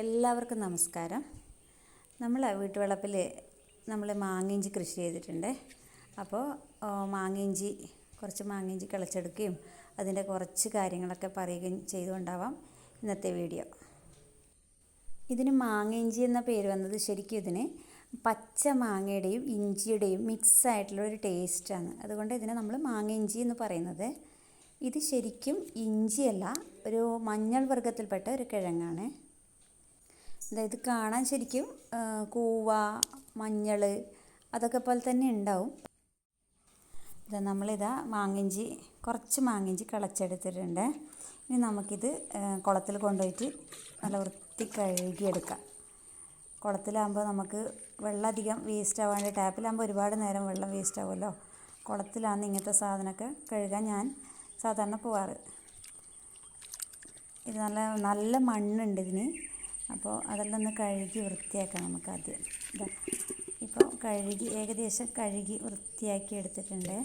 എല്ലാവർക്കും നമസ്കാരം. നമ്മൾ വീട്ടുവളപ്പിൽ നമ്മൾ മാങ്ങിഞ്ചി കൃഷി ചെയ്തിട്ടുണ്ട്. അപ്പോൾ മാങ്ങിഞ്ചി കുറച്ച് മാങ്ങിഞ്ചി കിളച്ചെടുക്കുകയും അതിന്റെ കുറച്ച് കാര്യങ്ങളൊക്കെ പറയുകയും ചെയ്തുകൊണ്ടാവാം ഇന്നത്തെ വീഡിയോ. ഇതിന് മാങ്ങിഞ്ചി എന്ന പേര് വന്നത് ശരിക്കും ഇതിന് പച്ച മാങ്ങയുടെയും ഇഞ്ചിയുടെയും മിക്സ് ആയിട്ടുള്ള ഒരു ടേസ്റ്റാണ്. അതുകൊണ്ട് ഇതിനെ നമ്മൾ മാങ്ങിഞ്ചി എന്ന് പറയുന്നത്. ഇത് ശരിക്കും ഇഞ്ചിയല്ല ഒരു മഞ്ഞൾ വർഗത്തിൽപ്പെട്ട ഒരു കിഴങ്ങാണ്. ഇത് കാണാൻ ശരിക്കും കൂവ മഞ്ഞൾ അതൊക്കെ പോലെ തന്നെ ഉണ്ടാവും. ഇതാ നമ്മളിതാ മാങ്ങിഞ്ചി കുറച്ച് മാങ്ങിഞ്ചി കളച്ചെടുത്തിട്ടുണ്ട്. ഇനി നമുക്കിത് കുളത്തിൽ കൊണ്ടുപോയിട്ട് നല്ല വൃത്തി കഴുകിയെടുക്കാം. കുളത്തിലാകുമ്പോൾ നമുക്ക് വെള്ളം അധികം വേസ്റ്റ് ആവാണ്ട് ടാപ്പിലാകുമ്പോൾ ഒരുപാട് നേരം വെള്ളം വേസ്റ്റ് ആവുമല്ലോ. കുളത്തിലാണ് ഇങ്ങനത്തെ സാധനമൊക്കെ കഴുകാൻ ഞാൻ സാധാരണ പോവാറ്. ഇത് നല്ല നല്ല മണ്ണുണ്ട് ഇതിന്. അപ്പോൾ അതെല്ലാം ഒന്ന് കഴുകി വൃത്തിയാക്കാം നമുക്ക് ആദ്യം ഇതാ ഇപ്പോൾ കഴുകി ഏകദേശം കഴുകി വൃത്തിയാക്കി എടുത്തിട്ടുണ്ട്.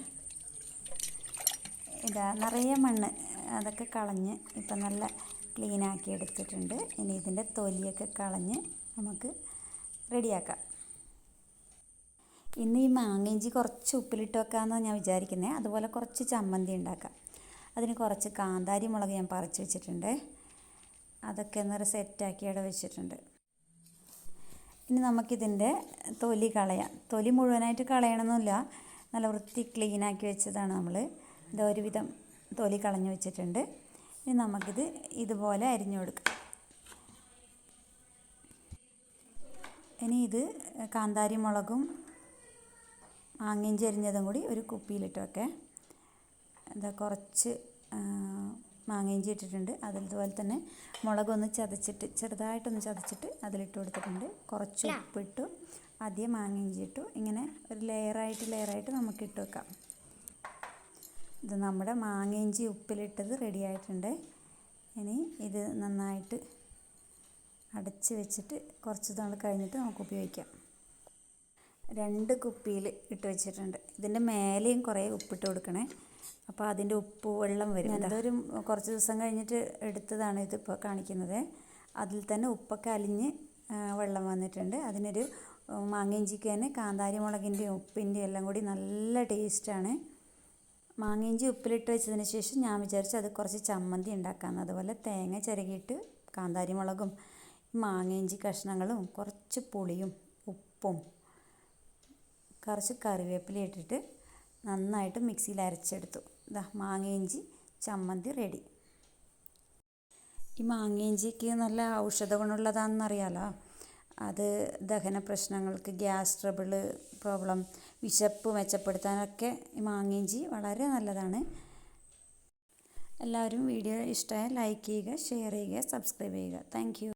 ഇതാ നിറയെ മണ്ണ് അതൊക്കെ കളഞ്ഞ് ഇപ്പം നല്ല ക്ലീനാക്കി എടുത്തിട്ടുണ്ട്. ഇനി ഇതിന്റെ തൊലിയൊക്കെ കളഞ്ഞ് നമുക്ക് റെഡിയാക്കാം. ഇന്ന് ഈ മാങ്ങയിഞ്ചി കുറച്ച് ഉപ്പിലിട്ട് വെക്കാമെന്നാണ് ഞാൻ വിചാരിക്കുന്നത് അതുപോലെ കുറച്ച് ചമ്മന്തി ഉണ്ടാക്കാം. അതിന് കുറച്ച് കാന്താരി മുളക് ഞാൻ പറിച്ച് വെച്ചിട്ടുണ്ട്. അതൊക്കെ ഒന്ന് സെറ്റാക്കി അവിടെ വെച്ചിട്ടുണ്ട്. ഇനി നമുക്കിതിന്റെ തൊലി കളയാം. തൊലി മുഴുവനായിട്ട് കളയണമെന്നില്ല നല്ല വൃത്തി ക്ലീനാക്കി വെച്ചതാണ് നമ്മൾ ഇത് ഒരുവിധം തൊലി കളഞ്ഞു വെച്ചിട്ടുണ്ട്. ഇനി നമുക്കിത് ഇതുപോലെ അരിഞ്ഞു കൊടുക്കാം. ഇനി ഇത് കാന്താരി മുളകും മാങ്ങയും ചെരിഞ്ഞതും കൂടി ഒരു കുപ്പിയിലിട്ട് വെക്കേ എന്താ കുറച്ച് മാങ്ങയിഞ്ചി ഇട്ടിട്ടുണ്ട് അതുപോലെ തന്നെ മുളകൊന്ന് ചതച്ചിട്ട് ചെറുതായിട്ടൊന്ന് ചതച്ചിട്ട് അതിലിട്ട് കൊടുത്തിട്ടുണ്ട്. കുറച്ച് ഉപ്പിട്ടു. ആദ്യം മാങ്ങയിഞ്ചി ഇട്ടു ഇങ്ങനെ ഒരു ലെയറായിട്ട് ലെയറായിട്ട് നമുക്ക് ഇട്ട് വെക്കാം. ഇത് നമ്മുടെ മാങ്ങയിഞ്ചി ഉപ്പിലിട്ടത് റെഡി ആയിട്ടുണ്ട്. ഇനി ഇത് നന്നായിട്ട് അടച്ച് വെച്ചിട്ട് കുറച്ച് നാൾ കഴിഞ്ഞിട്ട് നമുക്ക് ഉപയോഗിക്കാം. രണ്ട് കുപ്പിയിൽ ഇട്ട് വെച്ചിട്ടുണ്ട്. ഇതിന്റെ മേലെയും കുറേ ഉപ്പിട്ട് കൊടുക്കണേ. അപ്പോൾ അതിന്റെ ഉപ്പ് വെള്ളം വരും അതൊരു കുറച്ച് ദിവസം കഴിഞ്ഞിട്ട് എടുത്തതാണ് ഇതിപ്പോൾ കാണിക്കുന്നത്. അതിൽ തന്നെ ഉപ്പൊക്കെ അലിഞ്ഞ് വെള്ളം വന്നിട്ടുണ്ട്. അതിനൊരു മാങ്ങയിഞ്ചിക്ക് തന്നെ കാന്താരി മുളകിന്റെയും ഉപ്പിന്റെയും എല്ലാം കൂടി നല്ല ടേസ്റ്റാണ്. മാങ്ങയിഞ്ചി ഉപ്പിലിട്ട് വെച്ചതിന് ശേഷം ഞാൻ വിചാരിച്ചു അത് കുറച്ച് ചമ്മന്തി ഉണ്ടാക്കാമെന്ന് അതുപോലെ തേങ്ങ ചിരകിയിട്ട് കാന്താരി മുളകും മാങ്ങയിഞ്ചി കഷ്ണങ്ങളും കുറച്ച് പുളിയും ഉപ്പും കുറച്ച് കറിവേപ്പില ഇട്ടിട്ട് നന്നായിട്ട് മിക്സിയിൽ അരച്ചെടുത്തു. ഇതാ മാങ്ങയിഞ്ചി ചമ്മന്തി റെഡി ഈ മാങ്ങയിഞ്ചിക്ക് നല്ല ഔഷധ ഗുണമുള്ളതാണെന്നറിയാലോ? അത് ദഹന പ്രശ്നങ്ങൾക്ക് ഗ്യാസ് ട്രബിൾ പ്രോബ്ലം വിശപ്പ് മെച്ചപ്പെടുത്താനൊക്കെ ഈ മാങ്ങയിഞ്ചി വളരെ നല്ലതാണ്. എല്ലാവരും വീഡിയോ ഇഷ്ടമായ ലൈക്ക് ചെയ്യുക ഷെയർ ചെയ്യുക സബ്സ്ക്രൈബ് ചെയ്യുക. താങ്ക്